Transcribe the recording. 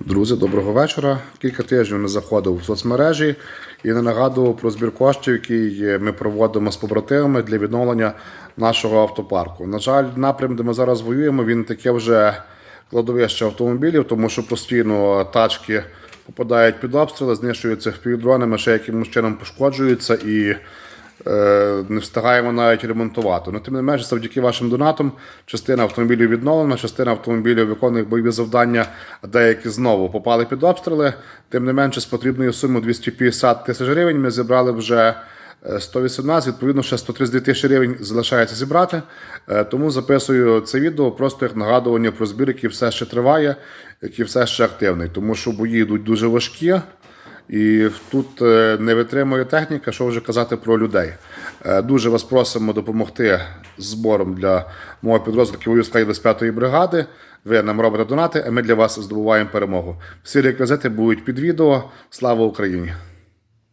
Друзі, доброго вечора. Кілька тижнів не заходив в соцмережі і не нагадував про збір коштів, який ми проводимо з побратимами для відновлення нашого автопарку. На жаль, напрям, де ми зараз воюємо, він таке вже кладовище автомобілів, тому що постійно тачки попадають під обстріли, знищуються впівдронами, ще якимось чином пошкоджуються і не встигаємо навіть ремонтувати. Ну, тим не менше, завдяки вашим донатам, частина автомобілів відновлена, частина автомобілів виконує бойові завдання, а деякі знову попали під обстріли. Тим не менше, з потрібної суми 250 тисяч гривень ми зібрали вже. е, 118, відповідно, ще 132 тисячі гривень залишається зібрати. Е, Тому записую це відео просто як нагадування про збір, який все ще триває, який все ще активний. Тому що бої йдуть дуже важкі. І тут е, не витримує техніка, що вже казати про людей. Е, Дуже вас просимо допомогти збором для мого підрозділу з 25-ї бригади. Ви нам робите донати, а ми для вас здобуваємо перемогу. Всі реквізити будуть під відео. Слава Україні!